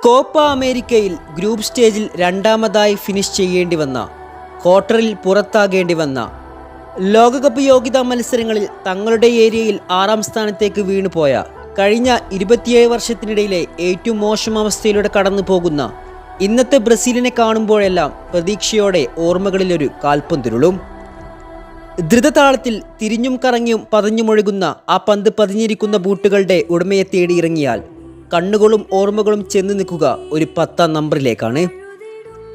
Copa അമേരിക്കയിൽ group സ്റ്റേജിൽ രണ്ടാമതായി ഫിനിഷ് ചെയ്യേണ്ടി വന്ന ക്വാർട്ടറിൽ പുറത്താകേണ്ടി വന്ന. ലോകകപ്പ് യോഗ്യതാ മത്സരങ്ങളിൽ തങ്ങളുടെ ഏരിയയിൽ ആറാം സ്ഥാനത്തേക്ക് വീണുപോയ കഴിഞ്ഞ ഇരുപത്തിയേഴ് വർഷത്തിനിടയിലെ ഏറ്റവും മോശം അവസ്ഥയിലൂടെ കടന്നു പോകുന്ന ഇന്നത്തെ ബ്രസീലിനെ കാണുമ്പോഴെല്ലാം പ്രതീക്ഷയോടെ ഓർമ്മകളിലൊരു കാൽപ്പന്തുരുളും ധൃതതാളത്തിൽ തിരിഞ്ഞും കറങ്ങിയും പതഞ്ഞുമൊഴുകുന്ന ആ പന്ത് പതിഞ്ഞിരിക്കുന്ന ബൂട്ടുകളുടെ ഉടമയെ തേടിയിറങ്ങിയാൽ കണ്ണുകളും ഓർമ്മകളും ചെന്ന് നിൽക്കുക ഒരു പത്താം നമ്പറിലേക്കാണ്.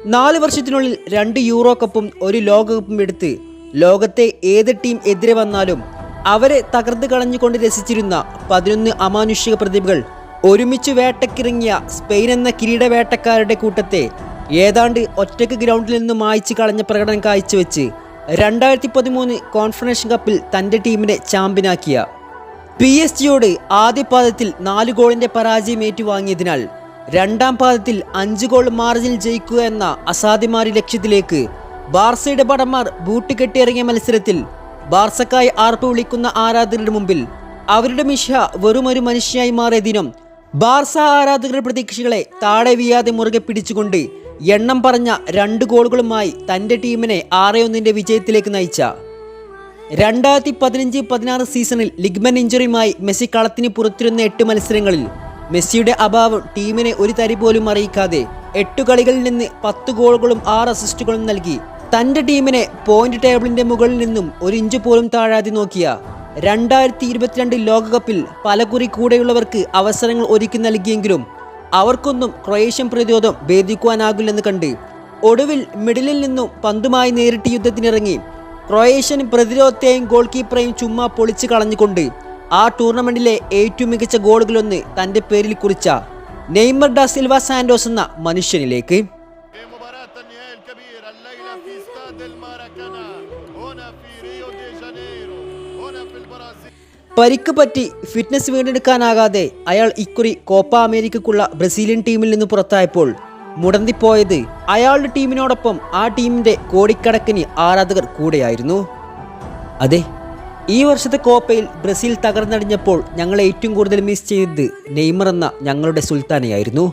നാല് വർഷത്തിനുള്ളിൽ രണ്ട് യൂറോ കപ്പും ഒരു ലോകകപ്പും എടുത്ത് ലോകത്തെ ഏത് ടീം എതിരെ വന്നാലും അവരെ തകർത്ത് കളഞ്ഞുകൊണ്ട് രസിച്ചിരുന്ന പതിനൊന്ന് അമാനുഷിക പ്രതിഭകൾ ഒരുമിച്ച് വേട്ടക്കിറങ്ങിയ സ്പെയിൻ എന്ന കിരീട വേട്ടക്കാരുടെ കൂട്ടത്തെ ഏതാണ്ട് ഒറ്റയ്ക്ക് ഗ്രൗണ്ടിൽ നിന്ന് മായ്ച്ചു കളഞ്ഞ പ്രകടനം കാഴ്ചവെച്ച് രണ്ടായിരത്തി പതിമൂന്ന് കോൺഫറൻസ് കപ്പിൽ തന്റെ ടീമിനെ ചാമ്പ്യനാക്കിയ പി എസ് ജിയോട് ആദ്യ പാദത്തിൽ നാല് ഗോളിന്റെ പരാജയം ഏറ്റുവാങ്ങിയതിനാൽ രണ്ടാം പാദത്തിൽ അഞ്ച് ഗോൾ മാർജിനിൽ ജയിക്കുക എന്ന അസാധ്യമാരി ലക്ഷ്യത്തിലേക്ക് ബാർസയുടെ ഭടന്മാർ ബൂട്ട് കെട്ടിയിറങ്ങിയ മത്സരത്തിൽ ബാർസക്കായി ആർപ്പ് വിളിക്കുന്ന ആരാധകരുടെ മുമ്പിൽ അവരുടെ മിഷ വെറുമൊരു മനുഷ്യനായി മാറിയ ദിനം ബാർസ ആരാധകരുടെ പ്രതീക്ഷകളെ താഴെ വീയാതെ മുറുകെ പിടിച്ചുകൊണ്ട് എണ്ണം പറഞ്ഞ രണ്ട് ഗോളുകളുമായി തന്റെ ടീമിനെ ആറേ ഒന്നിന്റെ വിജയത്തിലേക്ക് നയിച്ച രണ്ടായിരത്തി പതിനഞ്ച് പതിനാറ് സീസണിൽ ലിഗ്മൻ ഇഞ്ചുറിയുമായി മെസ്സി കളത്തിന് പുറത്തിരുന്ന എട്ട് മത്സരങ്ങളിൽ മെസ്സിയുടെ അഭാവം ടീമിനെ ഒരു തരി പോലും അറിയിക്കാതെ എട്ട് കളികളിൽ നിന്ന് പത്ത് ഗോളുകളും ആറ് അസിസ്റ്റുകളും നൽകി. തന്റെ ടീമിനെ പോയിന്റ് ടേബിളിന്റെ മുകളിൽ നിന്നും ഒരു ഇഞ്ച് പോലും താഴാതെ നോക്കിയ രണ്ടായിരത്തി ഇരുപത്തിരണ്ട് ലോകകപ്പിൽ പലകുറി കൂടെയുള്ളവർക്ക് അവസരങ്ങൾ ഒരുക്കി നൽകിയെങ്കിലും അവർക്കൊന്നും ക്രൊയേഷ്യൻ പ്രതിരോധം ഭേദിക്കുവാനാകില്ലെന്ന് കണ്ട്. ഒടുവിൽ മിഡിലിൽ നിന്നും പന്തുമായി നേരിട്ട് യുദ്ധത്തിനിറങ്ങി. ക്രൊയേഷ്യൻ പ്രതിരോധത്തെയും ഗോൾ കീപ്പറെയും ചുമ്മാ പൊളിച്ചു കളഞ്ഞുകൊണ്ട് ആ ടൂർണമെന്റിലെ ഏറ്റവും മികച്ച ഗോളുകളൊന്ന് തന്റെ പേരിൽ കുറിച്ച നെയ്മർ ഡ സിൽവ സാൻഡോസ് എന്ന മനുഷ്യനിലേക്ക്. പരിക്ക് പറ്റി ഫിറ്റ്നസ് വീണ്ടെടുക്കാനാകാതെ അയാൾ ഇക്കുറി കോപ്പ അമേരിക്കക്കുള്ള ബ്രസീലിയൻ ടീമിൽ നിന്ന് പുറത്തായപ്പോൾ മുടന്തിപ്പോയത് അയാളുടെ ടീമിനോടൊപ്പം ആ ടീമിന്റെ കോടിക്കണക്കിന് ആരാധകർ കൂടെയായിരുന്നു. അതെ ഈ വർഷത്തെ കോപ്പയിൽ ബ്രസീൽ തകർന്നടിഞ്ഞപ്പോൾ ഞങ്ങൾ ഏറ്റവും കൂടുതൽ മിസ് ചെയ്തത് നെയ്മർ എന്ന ഞങ്ങളുടെ സുൽത്താനയായിരുന്നു.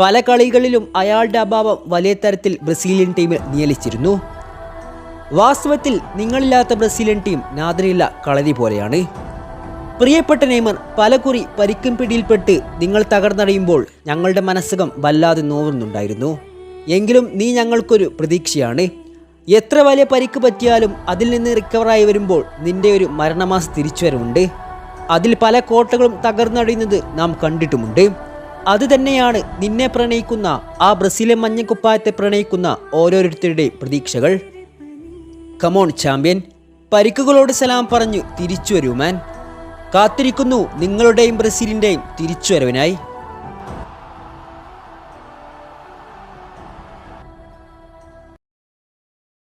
പല കളികളിലും അയാളുടെ അഭാവം വലിയ തരത്തിൽ ബ്രസീലിയൻ ടീമിൽ നിയലിച്ചിരുന്നു. വാസ്തവത്തിൽ നിങ്ങളില്ലാത്ത ബ്രസീലിയൻ ടീം നാദരില്ല കളരി പോലെയാണ്. പ്രിയപ്പെട്ട നെയ്മർ പലകുറി പരിക്കും പിടിയിൽപ്പെട്ട് നിങ്ങൾ തകർന്നടയുമ്പോൾ ഞങ്ങളുടെ മനസ്സകം വല്ലാതെ നോവുന്നുണ്ടായിരുന്നു. എങ്കിലും നീ ഞങ്ങൾക്കൊരു പ്രതീക്ഷയാണ്. എത്ര വലിയ പരിക്ക് പറ്റിയാലും അതിൽ നിന്ന് റിക്കവറായി വരുമ്പോൾ നിന്റെ ഒരു മരണമാസ തിരിച്ചുവരവുണ്ട്. അതിൽ പല കോട്ടകളും തകർന്നടയുന്നത് നാം കണ്ടിട്ടുമുണ്ട്. അതുതന്നെയാണ് നിന്നെ പ്രണയിക്കുന്ന ആ ബ്രസീലിയൻ മഞ്ഞക്കുപ്പായത്തെ പ്രണയിക്കുന്ന ഓരോരുത്തരുടെയും പ്രതീക്ഷകൾ. കമോൺ ചാമ്പ്യൻ പരിക്കുകളോട് സലാം പറഞ്ഞു തിരിച്ചു വരൂ മാൻ കാത്തിരിക്കുന്നു നിങ്ങളുടെയും ബ്രസീലിന്റെയും തിരിച്ചുവരവിനായി.